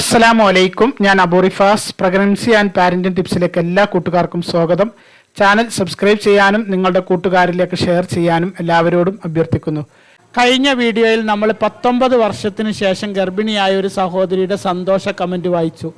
അസ്സലാമു അലൈക്കും. ഞാൻ അബൂറിഫാസ് പ്രഗ്നൻസി ആൻഡ് പാരന്റിംഗ് ടിപ്സിലേക്ക് എല്ലാ കൂട്ടുകാർക്കും സ്വാഗതം. ചാനൽ സബ്സ്ക്രൈബ് ചെയ്യാനും നിങ്ങളുടെ കൂട്ടുകാരിലേക്ക് ഷെയർ ചെയ്യാനും എല്ലാവരോടും അഭ്യർത്ഥിക്കുന്നു. കഴിഞ്ഞ വീഡിയോയിൽ നമ്മൾ പത്തൊമ്പത് വർഷത്തിന് ശേഷം ഗർഭിണിയായ ഒരു സഹോദരിയുടെ സന്തോഷ കമന്റ് വായിച്ചു.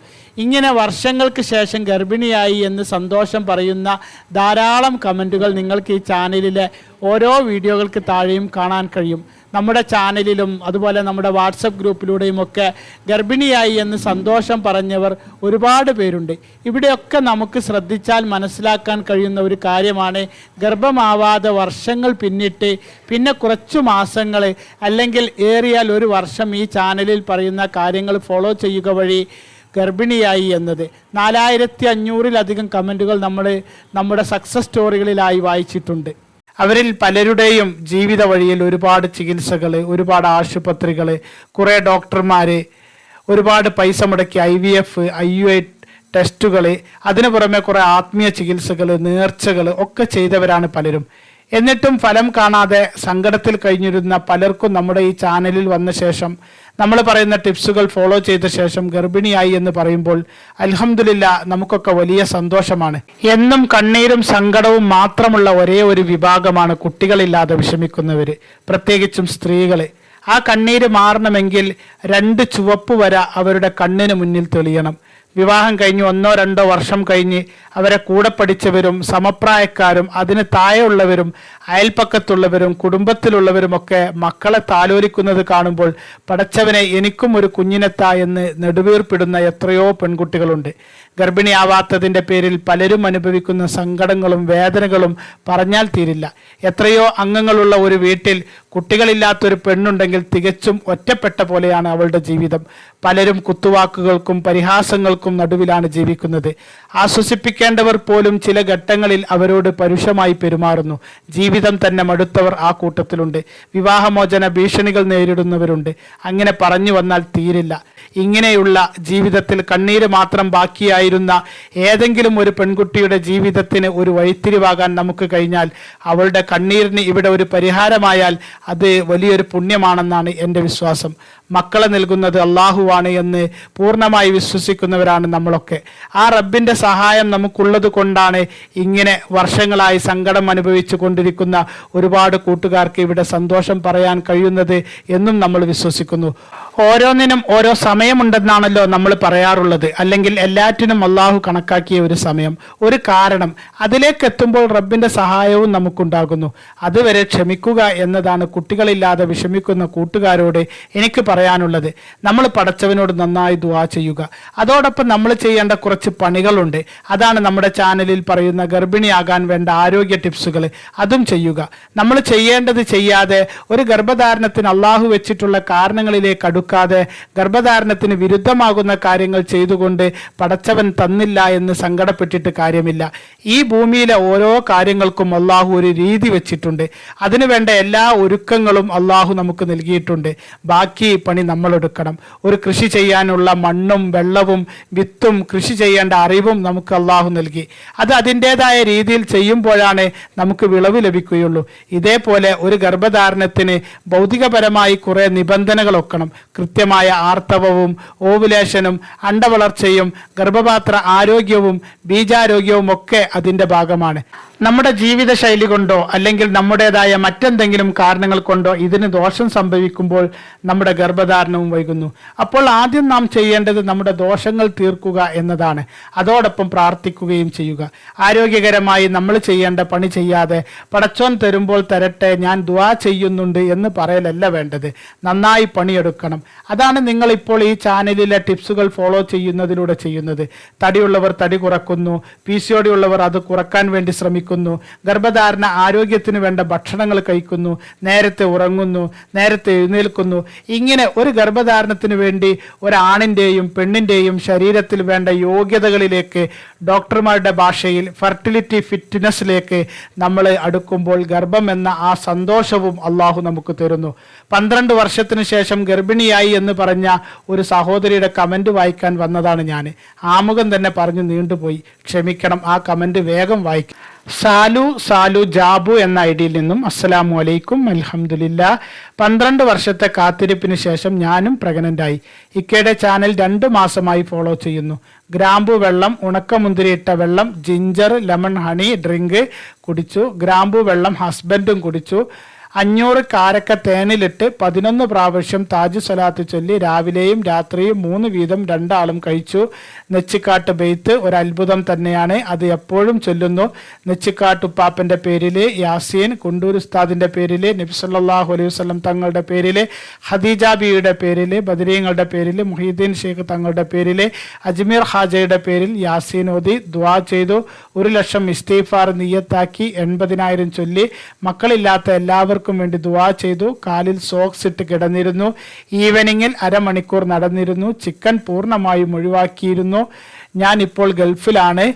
ഇങ്ങനെ വർഷങ്ങൾക്ക് ശേഷം ഗർഭിണിയായി എന്ന് സന്തോഷം പറയുന്ന ധാരാളം കമന്റുകൾ നിങ്ങൾക്ക് ഈ ചാനലിലെ ഓരോ വീഡിയോകൾക്ക് താഴെയും കാണാൻ കഴിയും. നമ്മുടെ ചാനലിലും അതുപോലെ നമ്മുടെ വാട്സപ്പ് ഗ്രൂപ്പിലൂടെയും ഒക്കെ ഗർഭിണിയായി എന്ന് സന്തോഷം പറഞ്ഞവർ ഒരുപാട് പേരുണ്ട്. ഇവിടെയൊക്കെ നമുക്ക് ശ്രദ്ധിച്ചാൽ മനസ്സിലാക്കാൻ കഴിയുന്ന ഒരു കാര്യമാണ് ഗർഭമാവാതെ വർഷങ്ങൾ പിന്നിട്ട് പിന്നെ കുറച്ചു മാസങ്ങൾ അല്ലെങ്കിൽ ഏറിയാൽ ഒരു വർഷം ഈ ചാനലിൽ പറയുന്ന കാര്യങ്ങൾ ഫോളോ ചെയ്യുക വഴി ഗർഭിണിയായി എന്നത്. നാലായിരത്തി അഞ്ഞൂറിലധികം കമന്റുകൾ നമ്മൾ നമ്മുടെ സക്സസ് സ്റ്റോറികളിലായി വായിച്ചിട്ടുണ്ട്. അവരിൽ പലരുടെയും ജീവിത വഴിയിൽ ഒരുപാട് ചികിത്സകൾ ഒരുപാട് ആശുപത്രികൾ കുറേ ഡോക്ടർമാർ ഒരുപാട് പൈസ മുടക്കി I V F I U I ടെസ്റ്റുകൾ അതിനു പുറമെ കുറേ ആത്മീയ ചികിത്സകൾ നേർച്ചകൾ ഒക്കെ ചെയ്തവരാണ് പലരും. എന്നിട്ടും ഫലം കാണാതെ സങ്കടത്തിൽ കഴിഞ്ഞിരുന്ന പലർക്കും നമ്മുടെ ഈ ചാനലിൽ വന്ന ശേഷം നമ്മൾ പറയുന്ന ടിപ്സുകൾ ഫോളോ ചെയ്ത ശേഷം ഗർഭിണിയായി എന്ന് പറയുമ്പോൾ അൽഹംദുലില്ല നമുക്കൊക്കെ വലിയ സന്തോഷമാണ്. എന്നും കണ്ണീരും സങ്കടവും മാത്രമുള്ള ഒരേ ഒരു വിഭാഗമാണ് കുട്ടികളില്ലാതെ വിഷമിക്കുന്നവര് പ്രത്യേകിച്ചും സ്ത്രീകൾ. ആ കണ്ണീര് മാറണമെങ്കിൽ രണ്ട് ചുവപ്പ് വര അവരുടെ കണ്ണിന് മുന്നിൽ തെളിയണം. വിവാഹം കഴിഞ്ഞ് ഒന്നോ രണ്ടോ വർഷം കഴിഞ്ഞ് അവരെ കൂടെ പഠിച്ചവരും സമപ്രായക്കാരും അതിന് താഴെയുള്ളവരും അയൽപ്പക്കത്തുള്ളവരും കുടുംബത്തിലുള്ളവരുമൊക്കെ മക്കളെ താലോലിക്കുന്നത് കാണുമ്പോൾ പടച്ചവനെ എനിക്കും ഒരു കുഞ്ഞിനെത്താ എന്ന് നെടുവീർപ്പിടുന്ന എത്രയോ പെൺകുട്ടികളുണ്ട്. ഗർഭിണിയാവാത്തതിന്റെ പേരിൽ പലരും അനുഭവിക്കുന്ന സങ്കടങ്ങളും വേദനകളും പറഞ്ഞാൽ തീരില്ല. എത്രയോ അംഗങ്ങളുള്ള ഒരു വീട്ടിൽ കുട്ടികളില്ലാത്തൊരു പെണ്ണുണ്ടെങ്കിൽ തികച്ചും ഒറ്റപ്പെട്ട പോലെയാണ് അവളുടെ ജീവിതം. പലരും കുത്തുവാക്കുകൾക്കും പരിഹാസങ്ങൾക്കും നടുവിലാണ് ജീവിക്കുന്നത്. ആശ്വസിപ്പിക്കേണ്ടവർ പോലും ചില ഘട്ടങ്ങളിൽ അവരോട് പരുഷമായി പെരുമാറുന്നു. ജീവിതം തന്നെ മടുത്തവർ ആ കൂട്ടത്തിലുണ്ട്. വിവാഹമോചന ഭീഷണികൾ നേരിടുന്നവരുണ്ട്. അങ്ങനെ പറഞ്ഞു വന്നാൽ തീരില്ല. ഇങ്ങനെയുള്ള ജീവിതത്തിൽ കണ്ണീര് മാത്രം ബാക്കിയായിരുന്ന ഏതെങ്കിലും ഒരു പെൺകുട്ടിയുടെ ജീവിതത്തിന് ഒരു വഴിത്തിരിവാകാൻ നമുക്ക് കഴിഞ്ഞാൽ അവളുടെ കണ്ണീരിന് ഇവിടെ ഒരു പരിഹാരമായാൽ അത് വലിയൊരു പുണ്യമാണെന്നാണ് എന്റെ വിശ്വാസം. മക്കളെ നൽകുന്നത് അള്ളാഹുവാണ് എന്ന് പൂർണമായി വിശ്വസിക്കുന്നവരാണ് നമ്മളൊക്കെ. ആ റബ്ബിന്റെ സഹായം നമുക്കുള്ളത് കൊണ്ടാണ് ഇങ്ങനെ വർഷങ്ങളായി സങ്കടം അനുഭവിച്ചു കൊണ്ടിരിക്കുന്ന ഒരുപാട് കൂട്ടുകാർക്ക് ഇവിടെ സന്തോഷം പറയാൻ കഴിയുന്നത് എന്നും നമ്മൾ വിശ്വസിക്കുന്നു. ഓരോന്നിനും ഓരോ സമയമുണ്ടെന്നാണല്ലോ നമ്മൾ പറയാറുള്ളത്. അല്ലെങ്കിൽ എല്ലാറ്റിനും അള്ളാഹു കണക്കാക്കിയ ഒരു സമയം ഒരു കാരണം. അതിലേക്ക് എത്തുമ്പോൾ റബ്ബിന്റെ സഹായവും നമുക്കുണ്ടാകുന്നു. അതുവരെ ക്ഷമിക്കുക എന്നതാണ് കുട്ടികളില്ലാതെ വിഷമിക്കുന്ന കൂട്ടുകാരോട് എനിക്ക് പറയാനുള്ളത്. നമ്മൾ പടച്ചവനോട് നന്നായി ദുവാ ചെയ്യുക. അതോടൊപ്പം നമ്മൾ ചെയ്യേണ്ട കുറച്ച് പണികളുണ്ട്. അതാണ് നമ്മുടെ ചാനലിൽ പറയുന്ന ഗർഭിണിയാകാൻ വേണ്ട ആരോഗ്യ ടിപ്സുകൾ. അതും ചെയ്യുക. നമ്മൾ ചെയ്യേണ്ടത് ചെയ്യാതെ ഒരു ഗർഭധാരണത്തിന് അള്ളാഹു വെച്ചിട്ടുള്ള കാരണങ്ങളിലേക്ക് അടുക്കാതെ ഗർഭധാരണത്തിന് വിരുദ്ധമാകുന്ന കാര്യങ്ങൾ ചെയ്തുകൊണ്ട് പടച്ചവൻ തന്നില്ല എന്ന് സങ്കടപ്പെട്ടിട്ട് കാര്യമില്ല. ഈ ഭൂമിയിലെ ഓരോ കാര്യങ്ങൾക്കും അള്ളാഹു ഒരു രീതി വെച്ചിട്ടുണ്ട്. അതിനുവേണ്ട എല്ലാ ഒരുക്കങ്ങളും അള്ളാഹു നമുക്ക് നൽകിയിട്ടുണ്ട്. ബാക്കി പണി നമ്മൾ എടുക്കണം ഒരു കൃഷി ചെയ്യാനുള്ള മണ്ണും വെള്ളവും വിത്തും കൃഷി ചെയ്യേണ്ട അറിവും നമുക്ക് അള്ളാഹു നൽകി. അത് അതിന്റെതായ രീതിയിൽ ചെയ്യുമ്പോഴാണ് നമുക്ക് വിളവ് ലഭിക്കുകയുള്ളൂ. ഇതേപോലെ ഒരു ഗർഭധാരണത്തിന് ഭൗതികപരമായി കുറേ നിബന്ധനകൾ ഒക്കണം. കൃത്യമായ ആർത്തവവും ഓവുലേഷനും അണ്ടവളർച്ചയും ഗർഭപാത്ര ആരോഗ്യവും ബീജാരോഗ്യവും ഒക്കെ അതിന്റെ ഭാഗമാണ്. നമ്മുടെ ജീവിതശൈലി കൊണ്ടോ അല്ലെങ്കിൽ നമ്മുടേതായ മറ്റെന്തെങ്കിലും കാരണങ്ങൾ കൊണ്ടോ ഇതിന് ദോഷം സംഭവിക്കുമ്പോൾ നമ്മുടെ ഗർഭധാരണവും വൈകുന്നു. അപ്പോൾ ആദ്യം നാം ചെയ്യേണ്ടത് നമ്മുടെ ദോഷങ്ങൾ തീർക്കുക എന്നതാണ്. അതോടൊപ്പം പ്രാർത്ഥിക്കുകയും ചെയ്യുക. ആരോഗ്യകരമായി നമ്മൾ ചെയ്യേണ്ട പണി ചെയ്യാതെ പടച്ചോൻ തരുമ്പോൾ തരട്ടെ ഞാൻ ദുവാ ചെയ്യുന്നുണ്ട് എന്ന് പറയലല്ല വേണ്ടത്. നന്നായി പണിയെടുക്കണം. അതാണ് നിങ്ങൾ ഇപ്പോൾ ഈ ചാനലിലെ ടിപ്സുകൾ ഫോളോ ചെയ്യുന്നതിലൂടെ ചെയ്യുന്നത്. തടിയുള്ളവർ തടി കുറക്കുന്നു. പി സി ഉള്ളവർ അത് കുറയ്ക്കാൻ വേണ്ടി ശ്രമിക്കുന്നു. ഗർഭധാരണ ആരോഗ്യത്തിന് വേണ്ട ഭക്ഷണങ്ങൾ കഴിക്കുന്നു. നേരത്തെ ഉറങ്ങുന്നു നേരത്തെ എഴുന്നേൽക്കുന്നു. ഇങ്ങനെ ഒരു ഗർഭധാരണത്തിന് വേണ്ടി ഒരാണിന്റെയും പെണ്ണിന്റെയും ശരീരത്തിൽ വേണ്ട യോഗ്യതകളിലേക്ക് ഡോക്ടർമാരുടെ ഭാഷയിൽ ഫെർട്ടിലിറ്റി ഫിറ്റ്നസ്സിലേക്ക് നമ്മൾ അടുക്കുമ്പോൾ ഗർഭം എന്ന ആ സന്തോഷവും അള്ളാഹു നമുക്ക് തരുന്നു. പന്ത്രണ്ട് വർഷത്തിന് ശേഷം ഗർഭിണിയായി എന്ന് പറഞ്ഞ ഒരു സഹോദരിയുടെ കമന്റ് വായിക്കാൻ വന്നതാണ് ഞാൻ. ആമുഖം തന്നെ പറഞ്ഞു നീണ്ടുപോയി. ക്ഷമിക്കണം ആ കമന്റ് വേഗം വായിക്കും. സാലു സാലു ജാബു എന്ന ഐ ഡിയിൽ നിന്നും അസ്സലാമു അലൈക്കും അലഹമുല്ല പന്ത്രണ്ട് വർഷത്തെ കാത്തിരിപ്പിന് ശേഷം ഞാനും പ്രഗ്നന്റായി ഇക്കയുടെ ചാനൽ രണ്ട് മാസമായി ഫോളോ ചെയ്യുന്നു. ഗ്രാമ്പു വെള്ളം ഉണക്കമുന്തിരിയിട്ട വെള്ളം ജിഞ്ചർ ലെമൺ ഹണി ഡ്രിങ്ക് കുടിച്ചു. ഗ്രാമ്പു വെള്ളം ഹസ്ബൻഡും കുടിച്ചു. അഞ്ഞൂറ് കാരക്ക തേനിലിട്ട് പതിനൊന്ന് പ്രാവശ്യം താജ് സലാത്ത് ചൊല്ലി രാവിലെയും രാത്രിയും മൂന്ന് വീതം രണ്ടാളും കഴിച്ചു. നെച്ചിക്കാട്ട് ബെയ്ത്ത് ഒരു അത്ഭുതം തന്നെയാണ്. അത് എപ്പോഴും ചൊല്ലുന്നു. നെച്ചിക്കാട്ടുപ്പാപ്പന്റെ പേരിൽ യാസീൻ കുണ്ടൂർ ഉസ്താദിന്റെ പേരിൽ നബിസല്ലാഹു അലൈഹി വസ്ലം തങ്ങളുടെ പേരിൽ ഹദീജ ബിയുടെ പേരിൽ ബദരീങ്ങളുടെ പേരിൽ മുഹീദ്ദീൻ ഷെയ്ഖ് തങ്ങളുടെ പേരിൽ അജ്മീർ ഹാജയുടെ പേരിൽ യാസീൻ ഓതി ദുആ ചെയ്തു. ഒരു ലക്ഷം ഇസ്തീഫാർ നീയത്താക്കി എൺപതിനായിരം ചൊല്ലി. മക്കളില്ലാത്ത എല്ലാവർക്കും വേണ്ടി ദുവാ ചെയ്തു. കാലിൽ സോക്സ് ഇട്ട് കിടന്നിരുന്നു. ഈവനിങ്ങിൽ അരമണിക്കൂർ നടന്നിരുന്നു. ചിക്കൻ പൂർണമായും ഒഴിവാക്കിയിരുന്നു. ഞാൻ ഇപ്പോൾ ഗൾഫിലാണ്.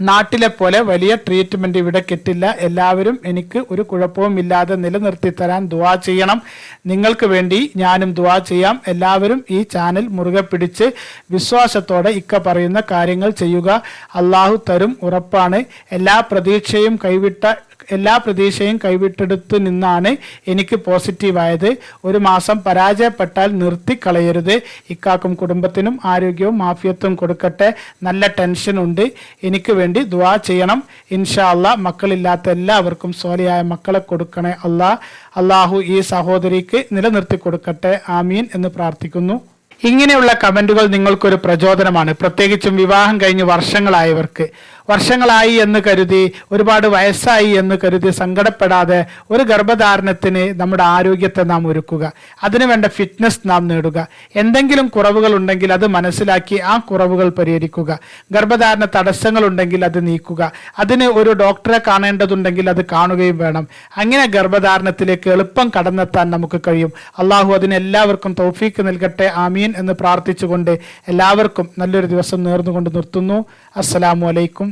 നാട്ടിലെ പോലെ വലിയ ട്രീറ്റ്മെന്റ് ഇവിടെ കിട്ടില്ല. എല്ലാവരും എനിക്ക് ഒരു കുഴപ്പവും ഇല്ലാതെ നിലനിർത്തി തരാൻ ദുവാ ചെയ്യണം. നിങ്ങൾക്ക് വേണ്ടി ഞാനും ദുവാ ചെയ്യാം. എല്ലാവരും ഈ ചാനൽ മുറുകെ പിടിച്ച് വിശ്വാസത്തോടെ ഇക്ക പറയുന്ന കാര്യങ്ങൾ ചെയ്യുക. അള്ളാഹു തരും ഉറപ്പാണ്. എല്ലാ പ്രതീക്ഷയും കൈവിട്ട എല്ലാ പ്രതീക്ഷയും കൈവിട്ടെടുത്തു നിന്നാണ് എനിക്ക് പോസിറ്റീവായത് ഒരു മാസം പരാജയപ്പെട്ടാൽ നിർത്തിക്കളയരുത് ഇക്കാക്കും കുടുംബത്തിനും ആരോഗ്യവും മാഫിയത്വം കൊടുക്കട്ടെ. നല്ല ടെൻഷൻ ഉണ്ട്. എനിക്ക് വേണ്ടി ദുവാ ചെയ്യണം. ഇൻഷാ അല്ല മക്കളില്ലാത്ത എല്ലാവർക്കും സോലിയായ മക്കളെ കൊടുക്കണേ അല്ലാ. അള്ളാഹു ഈ സഹോദരിക്ക് നിലനിർത്തി കൊടുക്കട്ടെ. ആമീൻ എന്ന് പ്രാർത്ഥിക്കുന്നു. ഇങ്ങനെയുള്ള കമന്റുകൾ നിങ്ങൾക്കൊരു പ്രചോദനമാണ്. പ്രത്യേകിച്ചും വിവാഹം കഴിഞ്ഞ് വർഷങ്ങളായവർക്ക്. വർഷങ്ങളായി എന്ന് കരുതി ഒരുപാട് വയസ്സായി എന്ന് കരുതി സങ്കടപ്പെടാതെ ഒരു ഗർഭധാരണത്തിന് നമ്മുടെ ആരോഗ്യത്തെ നാം ഒരുക്കുക. അതിനുവേണ്ട ഫിറ്റ്നസ് നാം നേടുക. എന്തെങ്കിലും കുറവുകൾ ഉണ്ടെങ്കിൽ അത് മനസ്സിലാക്കി ആ കുറവുകൾ പരിഹരിക്കുക. ഗർഭധാരണ തടസ്സങ്ങൾ ഉണ്ടെങ്കിൽ അത് നീക്കുക. അതിന് ഒരു ഡോക്ടറെ കാണേണ്ടതുണ്ടെങ്കിൽ അത് കാണുകയും വേണം. അങ്ങനെ ഗർഭധാരണത്തിലേക്ക് എളുപ്പം കടന്നെത്താൻ നമുക്ക് കഴിയും. അള്ളാഹു അതിന് എല്ലാവർക്കും തൗഫീക്ക് നൽകട്ടെ. ആമീൻ എന്ന് പ്രാർത്ഥിച്ചുകൊണ്ട് എല്ലാവർക്കും നല്ലൊരു ദിവസം നേർന്നുകൊണ്ട് നിർത്തുന്നു. അസ്സലാമു അലൈക്കും